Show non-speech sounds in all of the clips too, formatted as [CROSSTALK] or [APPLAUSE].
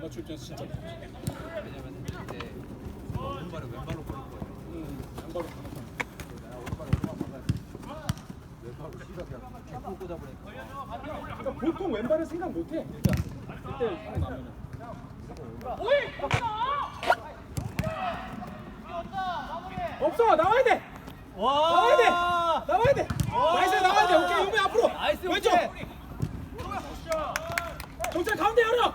맞출 때 진짜. 왜냐면 이제 오른발을 왼발로 버릴 거예요. 음, 양발로. 내가 오른발을 오른발 막아야 왼발로 그냥 개코 꽂아버리니까. 그러니까 보통 왼발을 생각 못해. 일단 그때 상황 나면은. 없어 나와야 돼. 나와야 돼. 나와야 돼. 나이스 나와야 돼. 오케이 용미 앞으로. 나이스, 왼쪽. 오케이. 정찰 가운데 열어.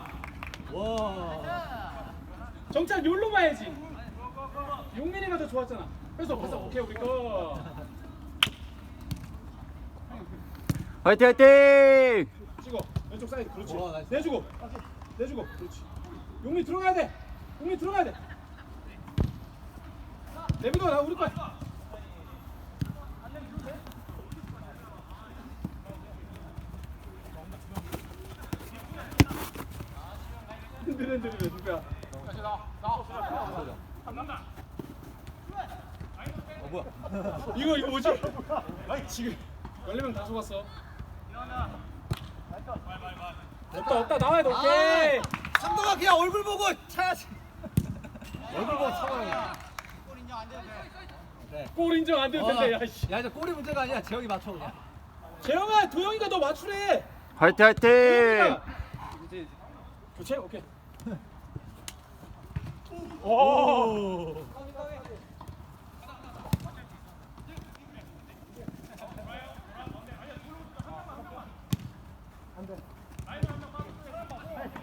와. 정찰 요로 봐야지. 용민이가 더 좋았잖아. 그래서 벌써 오케이 우리 거. 화이팅 화이팅! 찍어. 왼쪽 사이드 그렇지. 와, 나이스. 내주고. 내주고. 그렇지. 용민 들어가야 돼. 용민 들어가야 돼. 내비도 나 우리 거야. 흔들흔들이 누구야? 어 뭐야? [LAUGHS] 이거 이거 뭐지? 지금 14명 다 속았어. 없다 없다 나와야 돼 오케이. 상도가 그냥 얼굴 보고 차야지. [LAUGHS] 얼굴 보고 차가야 돼. 골 인정 안될 텐데 야 씨. 야 이제 꼬리 문제가 아니야. 재영이 맞춰 그냥. 재영아 도영이가 너 맞추래. 화이팅 화이팅! 교체 오케이. 오.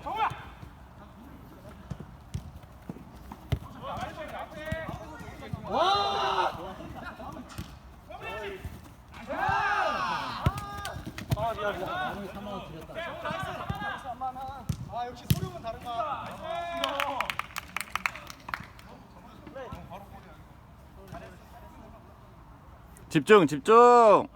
와. 아 미안 미안. 나머지 3만 원 드렸다. 아 역시 소룡은 다르다. 집중 집중!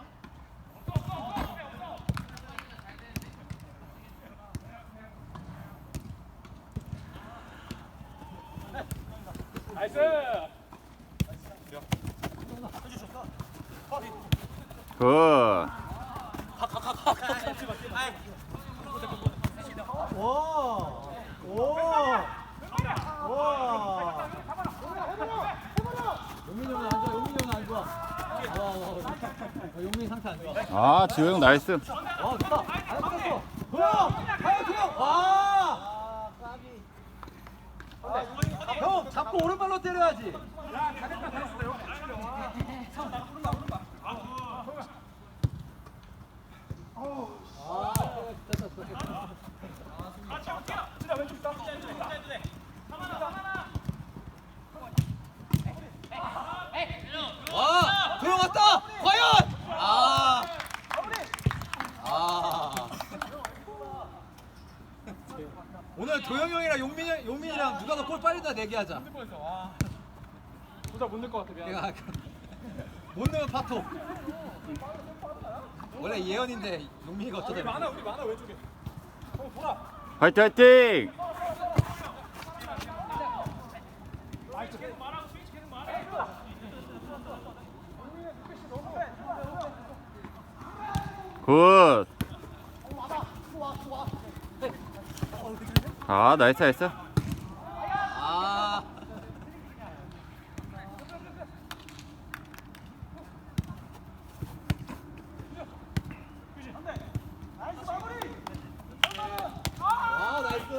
나이스. 굿! 와. 오. 와. 용민이 형은 안 좋아. 용민이 형은 안 좋아. 상태 안 좋아. 아 지호 형 나이스! 와, 좋다. 안 떴어. 도영! 하여 도영! 와! 형, 잡고 오른발로 때려야지. 아, 됐다, 됐다. 진짜 왼쪽 있다. 와! 도영 왔다! 과연! 아! 아! 오늘 도영 형이랑 용민 형, 용민이랑 누가 더 골 빨리 다 내기하자. 도잘 못낼 것 같아 미안. 내가 아까 못 넣으면 파토. 원래 예언인데 용민이가 우리 어쩌다 많아 우리 많아 왼쪽에. 어. 화이팅 화이팅! 굿! 아 나이스 나이스! 아. 아, 나이스.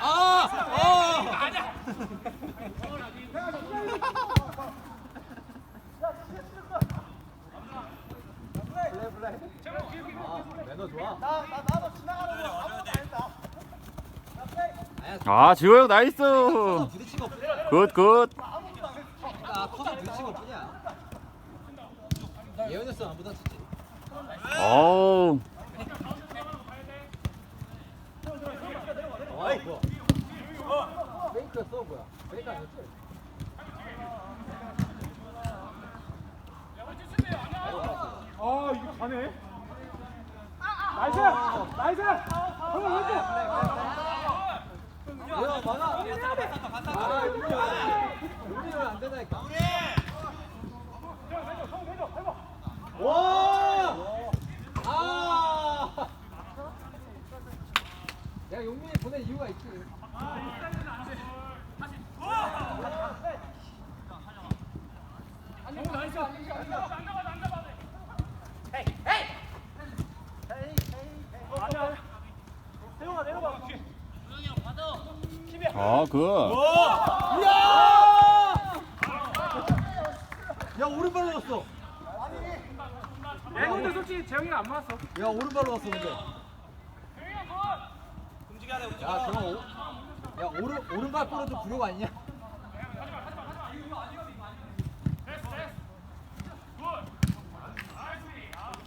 아! 아! 아, 매 너 좋아. 아니야, 아 지호 형 나이스! 부딪힌 것 뿐이야. 굿 굿! 아, 커서 부딪힌 것 뿐이야. 예언했어, 안 부딪혔지. 어우 아, 뭐야? 페이크였어, 뭐야? 페이크 아니었지? 아 이거 가네. 나이스! 나이스! 형 왼쪽! 야, 많아. 아, 우리 안녕, 나이스. 안녕, 나이스! 니까. 와! 아! 아, 그. 야 오른발로 갔어. 야 근데 솔직히 재영이가 안 맞았어 야 오른발로 갔어 근데. 야 저거 오, 야 오른 오른발 좀 부력 아니냐?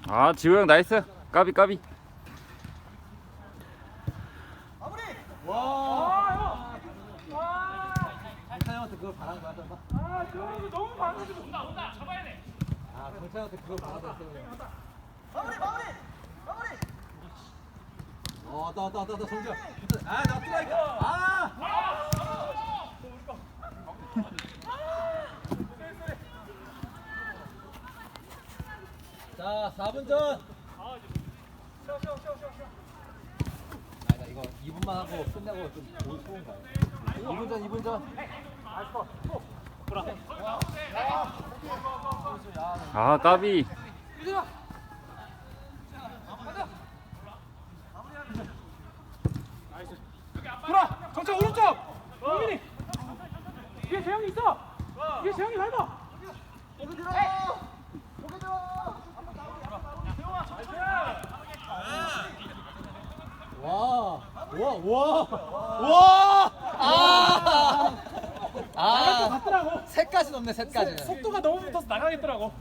아, 지우 형 나이스. 까비, 까비. 와. 경찬 형한테 그걸 바란 거야 설마? 아 재영이 너무 반응이 온다 온다 잡아야 돼 아 경찬 형한테 그걸 바라다 했어 그냥. 어 왔다 왔다 왔다 왔다 성재. 아나 스트라이크. 아. 자 4분 전. 아 이거 2분만 하고 끝내고 좀올 소원 가요. 2분 전 2분 전. 아, 까비. 돌아! 정차 오른쪽! 민민이! 뒤에 재영이 있어! 뒤에 재영이 밟아! 와, 와, 와, 와, 아, 나갈 것 아, 같더라고. 새까지 넘네, 새까지. 속도가 너무 붙어서 나가겠더라고.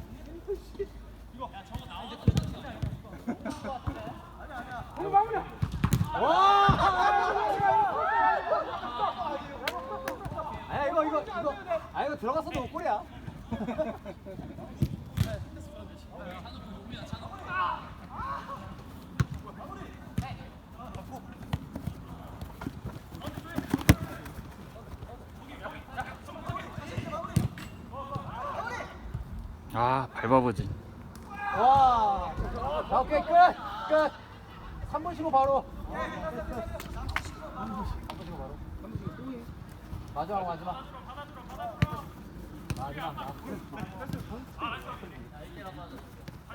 오늘 마무리야 와, 아, 이거, 이거, 이거, 아, 이거 들어갔어도 골이야. [LAUGHS] 아, 밟아보지. 와, 자, 오케이, 끝, 끝. 3분 쉬고 바로. 3분 쉬고 바로. 마지막, 마지막. 마지막.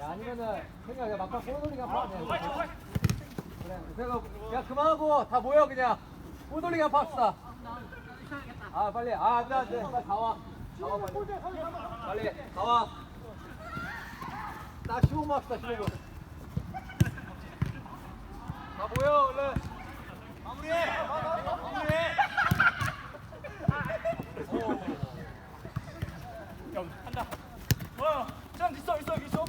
야, 아니면은, 그냥 야, 막판 꼬돌리가 파. 그래, 그래서 야 그만하고 다 모여 그냥 꼬돌리기 한판. 아 빨리, 아 안돼 안돼, 빨리 다 와. 다 와, 빨리. 빨리 다 와. 딱 15분 합시다 15분. 다 모여 얼른. 마무리해. 마무리해. 한다 와짱 있어 있어 있어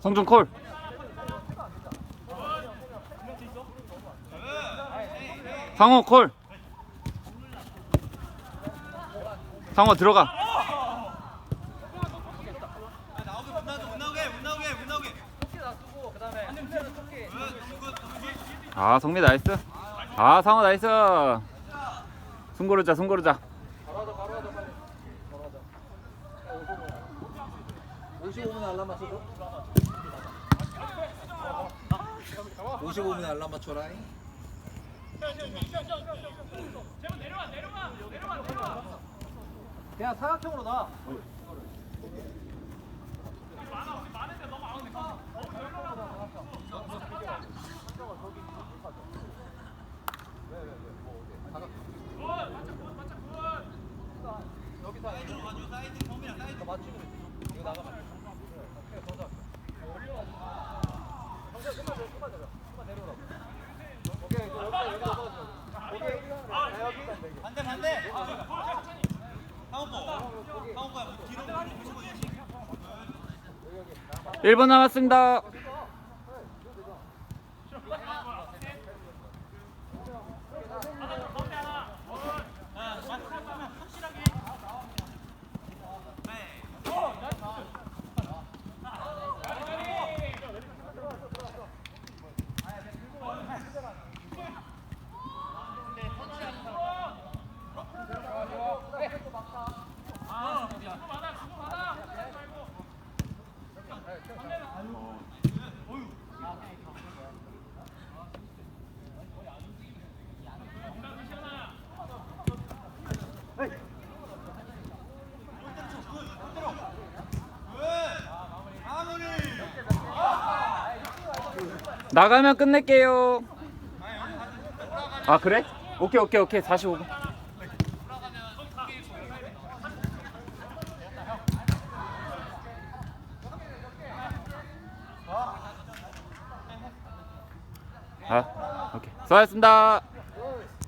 성준 콜. 상호 콜. 상호 들어가. 아 성미 나이스. 아 상호 나이스. 숨 고르자 숨 고르자 바로 하자 빨리. 바로 하자. 55분 알람 맞춰줘. 55분 알람 맞춰라. 그냥 사각형으로 놔. 여기서 이거 맞추면 돼. 이거 나가면 돼. 그래, 정답. 정답, 좀만 더, 좀만 더, 좀만 내려오라고. 오케이, 이거 여기다, 여기다 넣어줘. 오케이. 자, 여기. 반대 반대. 상원 거. 상원 거야. 뒤로 뒤로 보시고 예시. 1분 남았습니다. 나가면 끝낼게요. 아 그래? 오케이 오케이 오케이 45분. 아 오케이 수고하셨습니다.